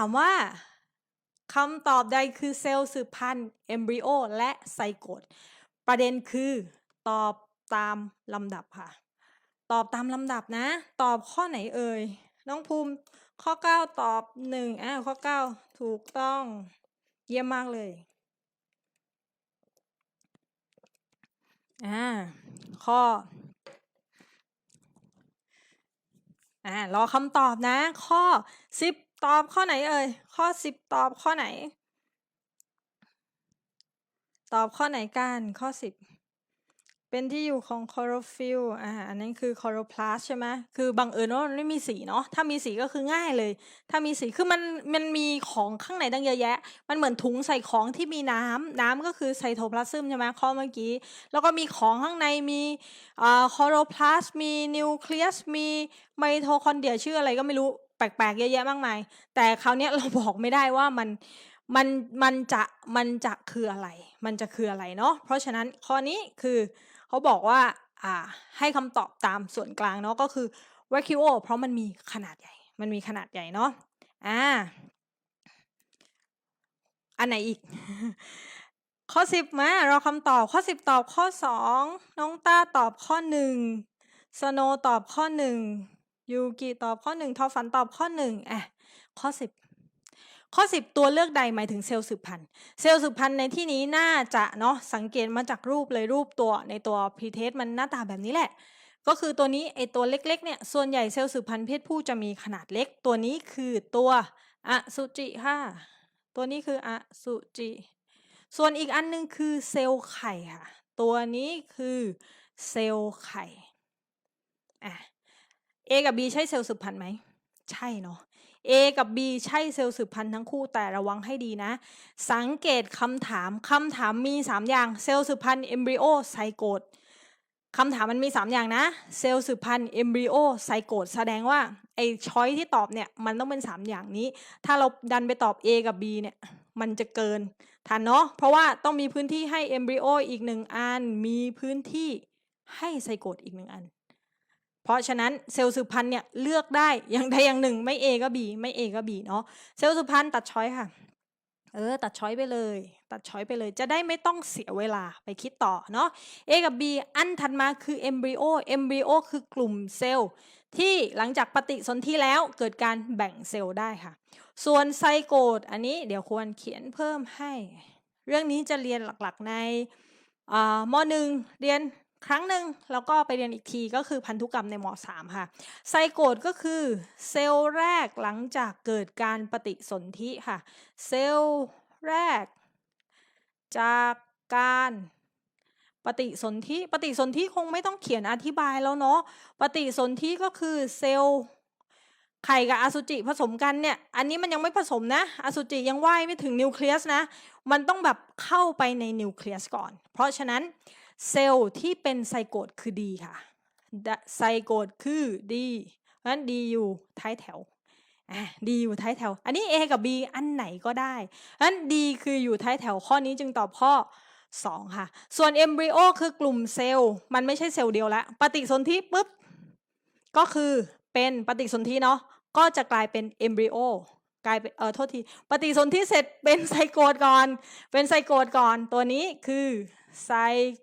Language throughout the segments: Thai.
ามว่าคำตอบใดคือเซลล์สืบพันธุ์เอมบริโอและไซโกตประเด็นคือตอบตามลำดับค่ะ ตอบตามลำดับนะ ตอบข้อไหนเอ่ย น้องภูมิข้อ 9 ตอบ1อ่าข้อ 9 ถูกต้องเยี่ยมมากเลยอ่าข้ออ่ารอคำตอบนะ ข้อ 10 ตอบข้อไหนเอ่ย ข้อ10ตอบข้อไหน ตอบข้อไหนกันข้อ10เป็นที่อยู่ของคลอโรฟิลอ่าอันนั้นคือคลอโรพลาสใช่ไหมคือบังเอิญว่ามันไม่มีสีเนาะ ถ้ามีสีก็คือง่ายเลย ถ้ามีสี คือมันมันมีของข้างในตั้งเยอะแยะ มันเหมือนถุงใส่ของที่มีน้ำน้ำก็คือไซโทพลาซึมใช่ไหมข้อเมื่อกี้ แล้วก็มีของข้างในมีอ่าคลอโรพลาส มีนิวเคลียส มีไมโทคอนเดรียชื่ออะไรก็ไม่รู้ แปลกๆเยอะแยะมากมาย แต่คราวนี้เราบอกไม่ได้ว่ามันมันมันจะมันจะคืออะไร มันจะคืออะไรเนาะเพราะฉะนั้นข้อนี้คือเขาบอกว่าอ่าให้คำตอบตามส่วนกลางเนาะก็คือ vacuo เพราะมันมีขนาดใหญ่ มันมีขนาดใหญ่เนาะอ่าอันไหนอีก ข้อ10มาเราคำตอบข้อ10ตอบข้อ2น้องต้าตอบข้อ1สโนตอบข้อ1 ยูกิตอบข้อ1ทอฝันตอบข้อ1อะข้อ10ข้อ 10 ตัวเลือกใดหมายถึงเซลล์สืบพันธุ์เซลล์สืบพันธุ์ในที่นี้น่าจะเนาะสังเกตมาจากรูปเลยรูปตัวในตัวพรีเทสมันหน้าตาแบบนี้แหละ ก็คือตัวนี้ไอตัวเล็กๆเนี่ยส่วนใหญ่เซลล์สืบพันธุ์เพศผู้จะมีขนาดเล็ก ตัวนี้คือตัวอสุจิค่ะ ตัวนี้คืออสุจิ ส่วนอีกอันนึงคือเซลล์ไข่ค่ะ ตัวนี้คือเซลล์ไข่อะ A กับ B ใช่เซลล์สืบพันธุ์ไหม ใช่เนาะ A กับ B ใช่เซลล์สืบพันธุ์ทั้งคู่แต่ระวังให้ดีนะ สังเกตคำถามคำถามมี 3 อย่างเซลล์สืบพันธุ์เอมบริโอไซโกตคำถามมันมี 3 อย่างนะ เซลล์สืบพันธุ์เอมบริโอไซโกตแสดงว่าไอ้ช้อยที่ตอบเนี่ยมันต้องเป็น 3 อย่างนี้ ถ้าเราดันไปตอบ A กับ B เนี่ยมันจะเกินทันเนาะเพราะว่าต้องมีพื้นที่ให้เอมบริโออีกหนึ่งอัน มีพื้นที่ให้ไซโกตอีกหนึ่งอัน เพราะฉะนั้นเซลล์สืบพันธุ์เนี่ยเลือกได้อย่างใดอย่างหนึ่งไม่ A ก็ B ไม่ A ก็ B เนาะเซลล์สืบพันธุ์ตัดช้อยค่ะเออตัดช้อยไปเลย ตัดช้อยไปเลยจะได้ไม่ต้องเสียเวลาไปคิดต่อเนาะ A กับ B อันถัดมาคือ embryo embryo คือกลุ่มเซลล์ที่หลังจากปฏิสนธิแล้วเกิดการแบ่งเซลล์ได้ค่ะ ส่วนไซโกตอันนี้เดี๋ยวควรเขียนเพิ่มให้ เรื่องนี้จะเรียนหลักๆในมหนึ่งเรียน ครั้งหนึ่งแล้วก็ไปเรียนอีกทีก็คือพันธุกรรมในหม .3 ค่ะ ไซโกตก็คือเซลล์แรกหลังจากเกิดการปฏิสนธิค่ะ เซลล์แรก จากการปฏิสนธิปฏิสนธิคงไม่ต้องเขียนอธิบายแล้วเนาะปฏิสนธิก็คือเซลล์ไข่กับอสุจิผสมกันเนี่ย อันนี้มันยังไม่ผสมนะ อสุจิยังว่ายไม่ถึงนิวเคลียสนะ มันต้องแบบเข้าไปในนิวเคลียสก่อน เพราะฉะนั้น เซลล์ที่เป็นไซโกตคือดีค่ะ ไซโกตคือดีเพราะฉะนั้นดีอยู่ท้ายแถวดีอยู่ท้ายแถว อันนี้ A กับ B อันไหนก็ได้เพราะนั้นดีคืออยู่ท้ายแถวข้อนี้จึงตอบข้อ 2 ค่ะ ส่วนเอมบริโอคือกลุ่มเซลล์ มันไม่ใช่เซลล์เดียวแล้วปฏิสนธิปุ๊บ ก็คือเป็นปฏิสนธิเนาะก็จะกลายเป็นเอมบริโอ กลายเป็นเออโทษทีปฏิสนธิเสร็จเป็นไซโกตก่อน เป็นไซโกตก่อนตัวนี้คือไซ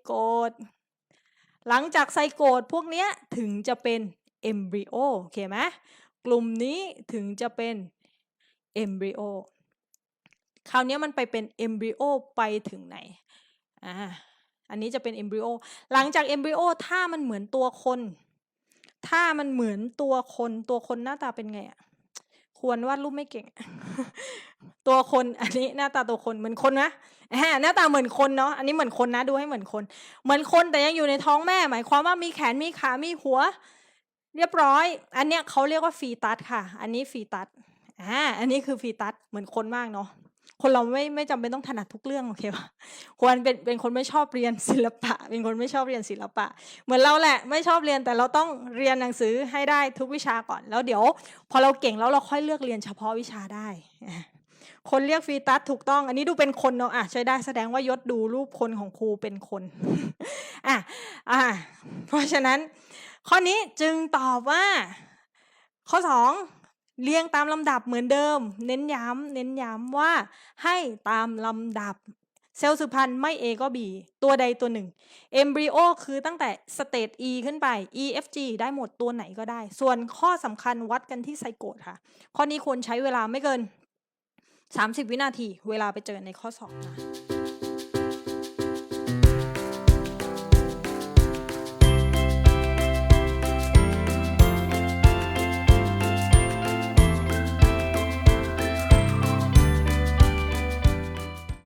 โกตหลังจากไซโกตพวกนี้ถึงจะเป็นเอมบริโอโอเคไหมกลุ่มนี้ถึงจะเป็นเอมบริโอคราวนี้มันไปเป็นเอมบริโอไปถึงไหนอ่าอันนี้จะเป็นเอมบริโอหลังจากเอมบริโอถ้ามันเหมือนตัวคน ถ้ามันเหมือนตัวคนตัวคนหน้าตาเป็นไงอะ ควรวาดรูปไม่เก่ง ตัวคนอันนี้หน้าตาตัวคนเหมือนคนนะหน้าตาเหมือนคนเนาะอันนี้เหมือนคนนะดูให้เหมือนคน เหมือนคนแต่ยังอยู่ในท้องแม่ หมายความว่ามีแขนมีขา มีหัว เรียบร้อย อันเนี้ยเขาเรียกว่าฟีตัสค่ะ อันนี้ฟีตัสอ่าอันนี้คือฟีตัสเหมือนคนมากเนาะ คนเราไม่ไม่จำเป็นต้องถนัดทุกเรื่องโอเคปะควรเป็นเป็นคนไม่ชอบเรียนศิลปะ เป็นคนไม่ชอบเรียนศิลปะ เหมือนเราแหละไม่ชอบเรียนแต่เราต้องเรียนหนังสือให้ได้ทุกวิชาก่อน แล้วเดี๋ยว พอเราเก่งแล้วเราค่อยเลือกเรียนเฉพาะวิชาได้ คนเรียกฟีตัสถูกต้อง อันนี้ดูเป็นคนเนาะอะใช้ได้แสดงว่ายศดูรูปคนของครูเป็นคนอะอะเพราะฉะนั้น ข้อนี้จึงตอบว่า ข้อสอง เรียงตามลำดับเหมือนเดิม เน้นย้ำเน้นย้ำว่าให้ตามลำดับ เซลล์สืบพันธุ์ไม่ A ก็ B ตัวใดตัวหนึ่งเอมบริโอคือตั้งแต่สเตจ E ขึ้นไป E F G ได้หมดตัวไหนก็ได้ ส่วนข้อสำคัญวัดกันที่ไซโกตค่ะ ข้อนี้ควรใช้เวลาไม่เกิน 30 วินาที เวลาไปเจอในข้อสอบนะ